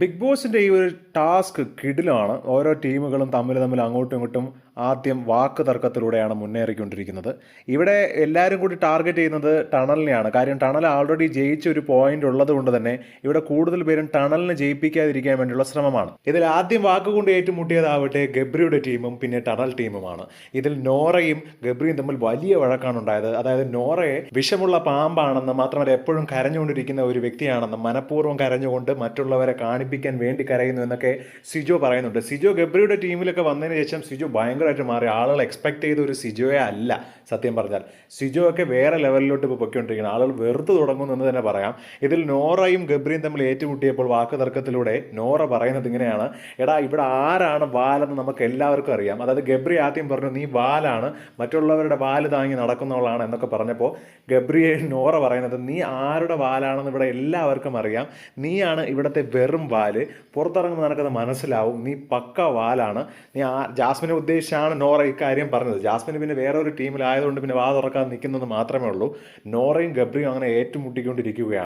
Big ബോസിന്റെ ഈ ഒരു ടാസ്ക് കിടിലാണ്. ഓരോ ടീമുകളും തമ്മിൽ തമ്മിൽ അങ്ങോട്ടും ഇങ്ങോട്ടും ആദ്യം വാക്ക് തർക്കത്തിലൂടെയാണ് മുന്നേറിക്കൊണ്ടിരിക്കുന്നത്. ഇവിടെ എല്ലാവരും കൂടി ടാർഗറ്റ് ചെയ്യുന്നത് ടണലിനെയാണ്. കാര്യം ടണൽ ആൾറെഡി ജയിച്ച ഒരു പോയിന്റ് ഉള്ളത് കൊണ്ട് തന്നെ ഇവിടെ കൂടുതൽ പേരും ടണലിനെ ജയിപ്പിക്കാതിരിക്കാൻ വേണ്ടിയുള്ള ശ്രമമാണ്. ഇതിൽ ആദ്യം വാക്ക് വാക്കുകൊണ്ട് ഏറ്റുമുട്ടിയതാവട്ടെ ഗബ്രിയുടെ ടീമും പിന്നെ ടണൽ ടീമുമാണ് ഇതിൽ നോറയും ഗബ്രിയും തമ്മിൽ വലിയ വഴക്കാണ് ഉണ്ടായത്. അതായത് നോറയെ വിഷമുള്ള പാമ്പാണെന്ന് മാത്രമല്ല എപ്പോഴും കരഞ്ഞുകൊണ്ടിരിക്കുന്ന ഒരു വ്യക്തിയാണെന്ന് മനഃപൂർവം കരഞ്ഞുകൊണ്ട് മറ്റുള്ളവരെ കാണിപ്പിക്കാൻ വേണ്ടി കരയുന്നു എന്നൊക്കെ സിജോ പറയുന്നുണ്ട്. സിജോ ഗബ്രിയുടെ ടീമിലൊക്കെ വന്നതിന് ശേഷം സിജോ ഭയങ്കരമായിട്ട് മാറി. ആളുകൾ എക്സ്പെക്ട് ചെയ്ത ഒരു സിജോയെ അല്ല സത്യം പറഞ്ഞാൽ. സിജോ ഒക്കെ വേറെ ലെവലിലോട്ട് ഇപ്പോൾ പൊയ്ക്കൊണ്ടിരിക്കുന്നത് ആളുകൾ വെറുത്ത് തുടങ്ങുന്നു എന്ന് തന്നെ പറയാം. ഇതിൽ നോറയും ഗബ്രിയും തമ്മിൽ ഏറ്റുമുട്ടിയപ്പോൾ വാക്ക് തർക്കത്തിലൂടെ നോറ പറയുന്നത് ഇങ്ങനെയാണ്. എടാ ഇവിടെ ആരാണ് വാലെന്ന് നമുക്ക് എല്ലാവർക്കും അറിയാം. അതായത് ഗബ്രി ആദ്യം പറഞ്ഞു നീ വാലാണ്. മറ്റുള്ളവരുടെ വാൽ താങ്ങി നടക്കുന്നവളാണ് എന്നൊക്കെ പറഞ്ഞപ്പോൾ ഗബ്രിയെ നോറ പറയുന്നത് നീ ആരുടെ വാലാണെന്ന് ഇവിടെ എല്ലാവർക്കും അറിയാം. നീയാണ് ഇവിടുത്തെ വെറും വാൽ. പുറത്തിറങ്ങുമ്പോൾ നിനക്കത് മനസ്സിലാവും. നീ പക്ക വാലാണ്. നീ ആ ജാസ്മിനെ ഉദ്ദേശിച്ചാണ് നോറ ഇക്കാര്യം പറഞ്ഞത്. ജാസ്മിന് പിന്നെ വേറെ ഒരു ടീമിലായതുകൊണ്ട് പിന്നെ വാ തുറക്കാൻ നിൽക്കുന്നത് മാത്രമേ ഉള്ളൂ. നോറയും ഗബ്രിയും അങ്ങനെ ഏറ്റുമുട്ടിക്കൊണ്ടിരിക്കുകയാണ്.